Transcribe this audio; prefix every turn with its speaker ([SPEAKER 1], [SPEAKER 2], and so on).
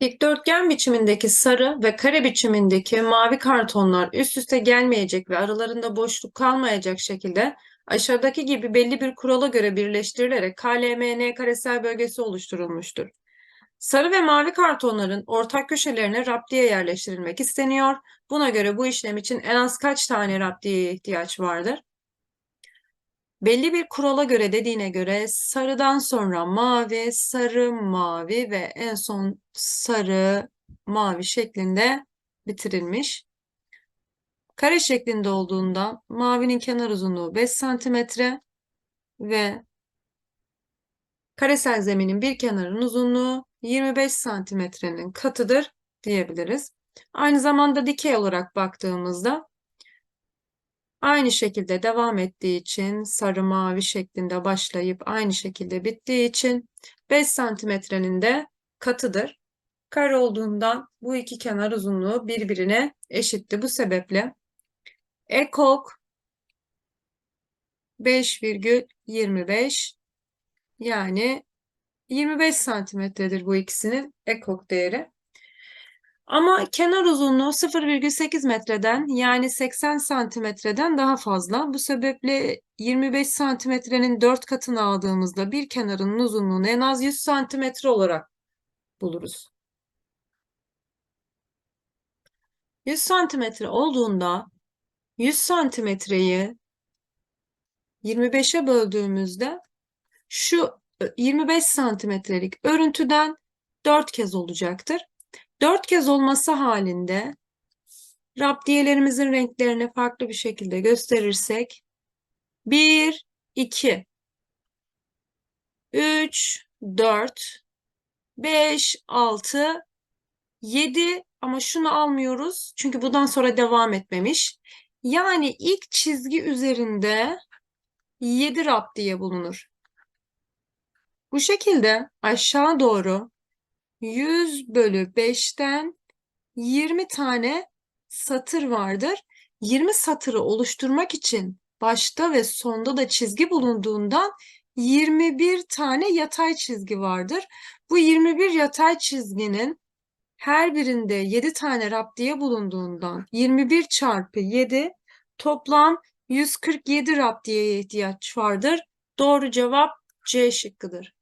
[SPEAKER 1] Dikdörtgen biçimindeki sarı ve kare biçimindeki mavi kartonlar üst üste gelmeyecek ve aralarında boşluk kalmayacak şekilde aşağıdaki gibi belli bir kurala göre birleştirilerek KLMN karesel bölgesi oluşturulmuştur. Sarı ve mavi kartonların ortak köşelerine raptiye yerleştirilmek isteniyor. Buna göre bu işlem için en az kaç tane raptiyeye ihtiyaç vardır? Belli bir kurala göre dediğine göre sarıdan sonra mavi, sarı, mavi ve en son sarı, mavi şeklinde bitirilmiş. Kare şeklinde olduğundan mavinin kenar uzunluğu 5 santimetre ve karesel zeminin bir kenarının uzunluğu 25 santimetrenin katıdır diyebiliriz. Aynı zamanda dikey olarak baktığımızda Aynı şekilde devam ettiği için sarı mavi şeklinde başlayıp aynı şekilde bittiği için 5 santimetrenin de katıdır. Kare olduğundan bu iki kenar uzunluğu birbirine eşitti. Bu sebeple ekok 5,25 yani 25 santimetredir bu ikisinin ekok değeri. Ama kenar uzunluğu 0,8 metreden yani 80 santimetreden daha fazla. Bu sebeple 25 santimetrenin 4 katını aldığımızda bir kenarının uzunluğunu en az 100 santimetre olarak buluruz. 100 santimetre olduğunda 100 santimetreyi 25'e böldüğümüzde şu 25 santimetrelik örüntüden 4 kez olacaktır. Dört kez olması halinde raptiyelerimizin renklerini farklı bir şekilde gösterirsek 1, 2, 3, 4, 5, 6, 7 ama şunu almıyoruz çünkü bundan sonra devam etmemiş. Yani ilk çizgi üzerinde 7 raptiye bulunur. Bu şekilde aşağı doğru 100 bölü 5'ten 20 tane satır vardır. 20 satırı oluşturmak için başta ve sonda da çizgi bulunduğundan 21 tane yatay çizgi vardır. Bu 21 yatay çizginin her birinde 7 tane raptiye bulunduğundan 21 çarpı 7 toplam 147 raptiyeye ihtiyaç vardır. Doğru cevap C şıkkıdır.